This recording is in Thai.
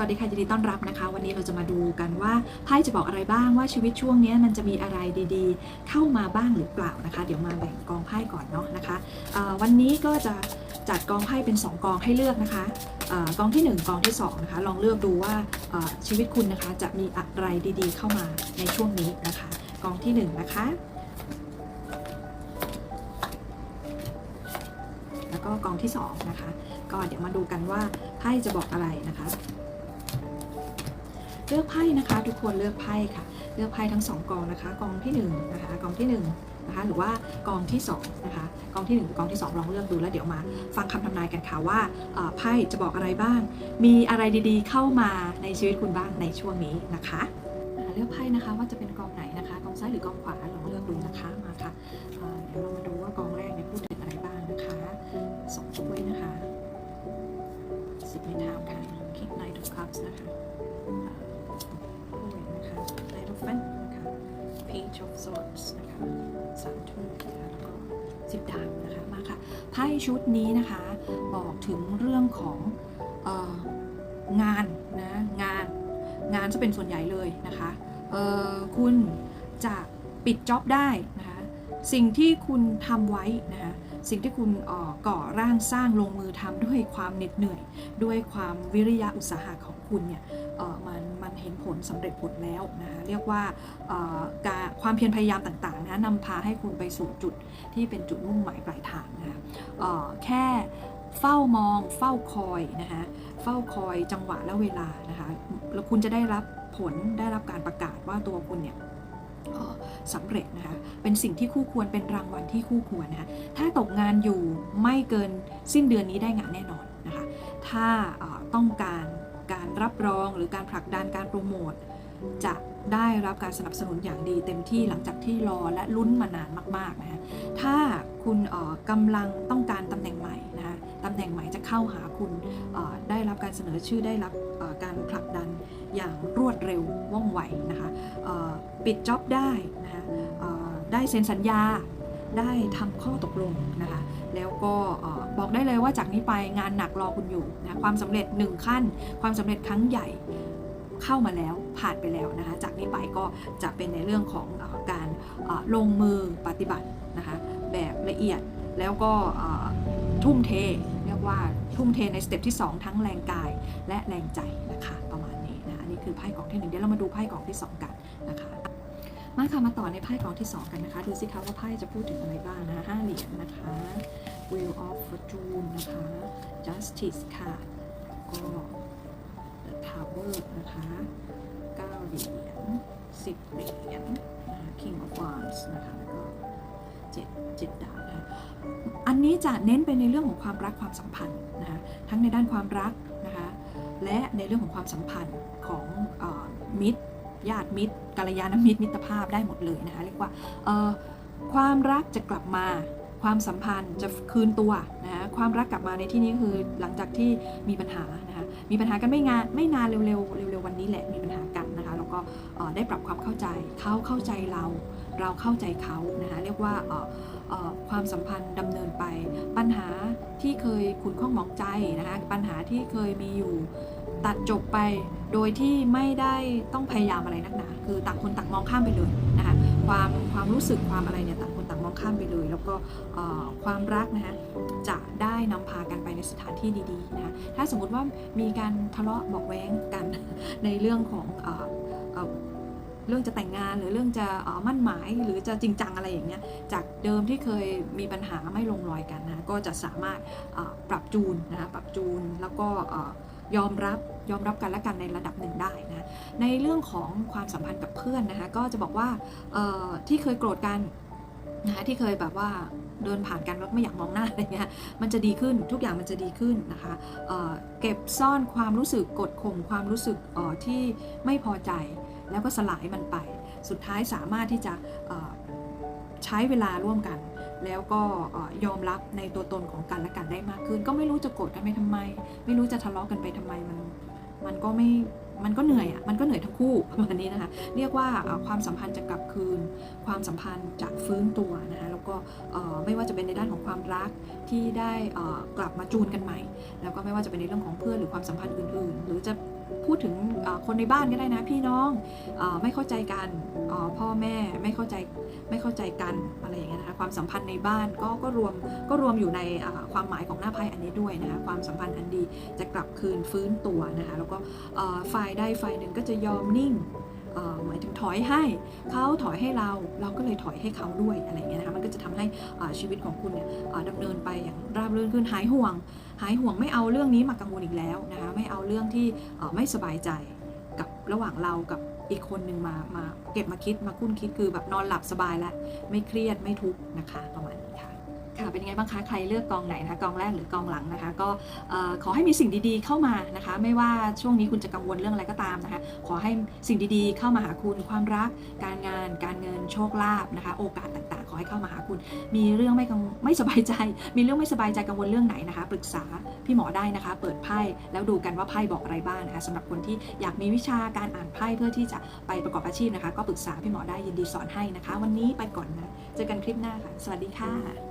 สวัสดีค่ะยินดีต้อนรับนะคะ วันนี้เราจะมาดูกันว่าไพ่จะบอกอะไรบ้างว่าชีวิตช่วงนี้มันจะมีอะไรดีๆ เข้ามาบ้างหรือเปล่านะคะ เดี๋ยวมาแบ่งกองไพ่ก่อนเนาะนะคะวันนี้ก็จะจัดกองไพ่เป็น 2 กองให้เลือกนะคะอกองที่ 1 กองที่2นะคะลองเลือกดูว่าชีวิตคุณนะคะจะมีอะไรดีๆ เข้ามาในช่วงนี้นะคะ กองที่ 1 นะคะ แล้วก็กองที่ 2 นะคะ ก็เดี๋ยวมาดูกันว่าไพ่จะบอกอะไรนะคะ เลือกไพ่นะคะ ทุกคนเลือกไพ่ค่ะ เลือกไพ่ทั้งสองกองนะคะกองที่1นะคะกองที่1นะคะหรือว่ากองที่2นะคะกองที่1หรือกองที่ 2 ลองเลือกดูแล้วเดี๋ยวมาฟังคำทำนายกันค่ะว่าไพ่จะบอกอะไรบ้าง มีอะไรดีๆ เข้ามาในชีวิตคุณบ้างในช่วงนี้นะคะเลือกไพ่นะคะว่าจะเป็นกองไหนนะคะกองซ้ายหรือกองขวาลองเลือกดูนะคะมาค่ะเดี๋ยวเรามาดูว่ากองแรกเนี่ยพูดถึงอะไรบ้างนะคะสองถ้วยนะคะสิบไม้เท้าค่ะ King Knight of Cups นะคะอ่าถ้วยนะคะ Hierophant นะคะ Page of Swords นะคะสามถ้วยนะคะแล้วก็สิบดาบนะคะมาค่ะไพ่ชุดนี้นะคะบอกถึงเรื่องของอองานนะงานงานจะเป็นส่วนใหญ่เลยนะคะคุณจะปิดจ็อบได้นะคะสิ่งที่คุณทำไว้นะคะสิ่งที่คุณออก่อร่างสร้างลงมือทำด้วยความเหน็ดเหนื่อย ด้วยความวิริยะอุตสาหะของคุณเนี่ย เห็นผลสำเร็จผลแล้วนะคะเรียกว่าการความเพียรพยายามต่างๆนะนำพาให้คุณไปสู่จุดที่เป็นจุดมุ่งหมายปลายทางนะคะแค่เฝ้ามอง เฝ้าคอยนะคะเฝ้าคอยจังหวะและเวลานะคะแล้วคุณจะได้รับผลได้รับการประกาศว่าตัวคุณเนี่ยสำเร็จนะคะ เป็นสิ่งที่คู่ควร เป็นรางวัลที่คู่ควรนะคะ ถ้าตกงานอยู่ไม่เกินสิ้นเดือนนี้ได้งานแน่นอนนะคะ ถ้าต้องการ การรับรองหรือการผลักดันการโปรโมทจะได้รับการสนับสนุนอย่างดีเต็มที่หลังจากที่รอและลุ้นมานานมากๆนะฮะถ้าคุณกำลังต้องการตำแหน่งใหม่นะคะตำแหน่งใหม่จะเข้าหาคุณได้รับการเสนอชื่อได้รับการผลักดันอย่างรวดเร็วว่องไวนะคะปิดจ็อบได้นะคะได้เซ็นสัญญาได้ทำข้อตกลงนะคะ แล้วก็บอกได้เลยว่าจากนี้ไปงานหนักรอคุณอยู่นะความสำเร็จหนึ่งขั้น ความสำเร็จครั้งใหญ่เข้ามาแล้วผ่านไปแล้วนะคะ จากนี้ไปก็จะเป็นในเรื่องของอการลงมือปฏิบัตินะคะแบบละเอียดแล้วก็ทุ่มเทเรียกว่าทุ่มเทในสเต็ปที่ 2 ทั้งแรงกายและแรงใจนะคะประมาณนี้นะอันนี้คือไพ่กองที่หนึ่งเดี๋ยวเรามาดูไพ่กองที่สองกันนะคะมาค่ะมาต่อในไพ่กองที่สองกันนะคะ ดูสิคะว่าไพ่จะพูดถึงอะไรบ้างนะคะห้าเหรียญ Wheel of Fortune นะคะ Justice ค่ะ ก็ The Tower นะคะ 9 เหรียญ 10 เหรียญนะคะ King of Wands นะคะ แล้วก็7 7ดาบนะคะอันนี้จะเน้นไปในเรื่องของความรักความสัมพันธ์นะคะทั้งในด้านความรักนะคะ และในเรื่องของความสัมพันธ์ของออมิตรญาติมิตรกัลยาณมิตรมิตรภาพได้หมดเลยนะคะเรียกว่าความรักจะกลับมา ความสัมพันธ์จะคืนตัวนะคะความรักกลับมาในที่นี้คือหลังจากที่มีปัญหานะคะมีปัญหากันไม่งานไม่นานเร็วๆเร็วๆวันนี้แหละมีปัญหากันนะคะแล้วก็ได้ปรับความเข้าใจเขาเข้าใจเรา เราเข้าใจเขานะคะเรียกว่าความสัมพันธ์ดำเนินไป ปัญหาที่เคยขุ่นข้องหมองใจนะคะปัญหาที่เคยมีอยู่ตัดจบไปโดยที่ไม่ได้ต้องพยายามอะไรนักหนาคือต่างคนต่างมองข้ามไปเลยนะคะ ความความรู้สึกความอะไรเนี่ยต่างคนต่างมองข้ามไปเลย แล้วก็ความรักนะคะจะได้นำพากันไปในสถานที่ดีๆนะคะถ้าสมมติว่ามีการทะเลาะบอกแว้งกันในเรื่องของเออเออเรื่องจะแต่งงานหรือเรื่องจะออมั่นหมายหรือจะจริงจังอะไรอย่างเงี้ยจากเดิมที่เคยมีปัญหาไม่ลงรอยกันนะก็จะสามารถปรับจูนนะะปรับจูนแล้วก็ ยอมรับยอมรับกันและกันในระดับหนึ่งได้นะในเรื่องของความสัมพันธ์กับเพื่อนนะคะก็จะบอกว่าที่เคยโกรธกันนะคะที่เคยแบบว่าเดินผ่านกันแล้วไม่อยากมองหน้าอะไรเงี้ย มันจะดีขึ้นทุกอย่างมันจะดีขึ้นนะคะเเก็บซ่อนความรู้สึกกดข่มความรู้สึกที่ไม่พอใจ แล้วก็สลายมันไป สุดท้ายสามารถที่จะใช้เวลาร่วมกัน แล้วก็ยอมรับในตัวตนของกันและกันได้มากขึ้น ก็ไม่รู้จะโกรธกันไปทำไม ไม่รู้จะทะเลาะกันไปทำไมมันมันก็ไม่มันก็เหนื่อยอะมันก็เหนื่อยทั้งคู่ประมาณนี้นะคะเรียกว่าความสัมพันธ์จะกลับคืน ความสัมพันธ์จะฟื้นตัวนะคะแล้วก็ไม่ว่าจะเป็นในด้านของความรักที่ได้กลับมาจูนกันใหม่ แล้วก็ไม่ว่าจะเป็นในเรื่องของเพื่อนหรือความสัมพันธ์อื่นๆ หรือจะ พูดถึงคนในบ้านก็ได้นะพี่น้องอไม่เข้าใจกันพ่อแม่ไม่เข้าใจไม่เข้าใจกันอะไรอย่างเงี้ยนะคะความสัมพันธ์ในบ้านก็ก็รวมก็รวมอยู่ในความหมายของหน้าไพ่อันนี้ด้วยนะคะความสัมพันธ์อันดีจะกลับคืนฟื้นตัวนะคะแล้วก็ฝ่ายใดฝ่ายหนึ่งก็จะยอมนิ่งหมายถึงถอยให้เขาถอยให้เราเราก็เลยถอยให้เขาด้วยอะไรอย่างเงี้ยนะคะมันก็จะทำให้ชีวิตของคุณเนี่ยดำเนินไปอย่างราบรื่นขึ้นหายห่วง หายห่วงไม่เอาเรื่องนี้มากังวลอีกแล้วนะคะไม่เอาเรื่องที่ไม่สบายใจกับระหว่างเรากับอีกคนหนึ่งมามาเก็บมาคิดมาคุ้นคิดคือแบบนอนหลับสบายแล้วไม่เครียดไม่ทุกข์นะคะประมาณนี้ค่ะ ค่ะเป็นยังไงบ้างคะใครเลือกกองไหนนะคะกองแรกหรือกองหลังนะคะ ก็ขอให้มีสิ่งดีๆเข้ามานะคะ ไม่ว่าช่วงนี้คุณจะกังวลเรื่องอะไรก็ตามนะคะ ขอให้สิ่งดีๆ เข้ามาหาคุณความรัก การงาน การเงินโชคลาภนะคะ โอกาสต่างๆ ขอให้เข้ามาหาคุณ มีเรื่องไม่กังไม่สบายใจ มีเรื่องไม่สบายใจกังวลเรื่องไหนนะคะ ปรึกษาพี่หมอได้นะคะ เปิดไพ่แล้วดูกันว่าไพ่บอกอะไรบ้างนะคะสำหรับคนที่อยากมีวิชาการอ่านไพ่เพื่อที่จะไปประกอบอาชีพนะคะ ก็ปรึกษาพี่หมอได้ยินดีสอนให้นะคะ วันนี้ไปก่อนนะเจอกันคลิปหน้าค่ะ สวัสดีค่ะ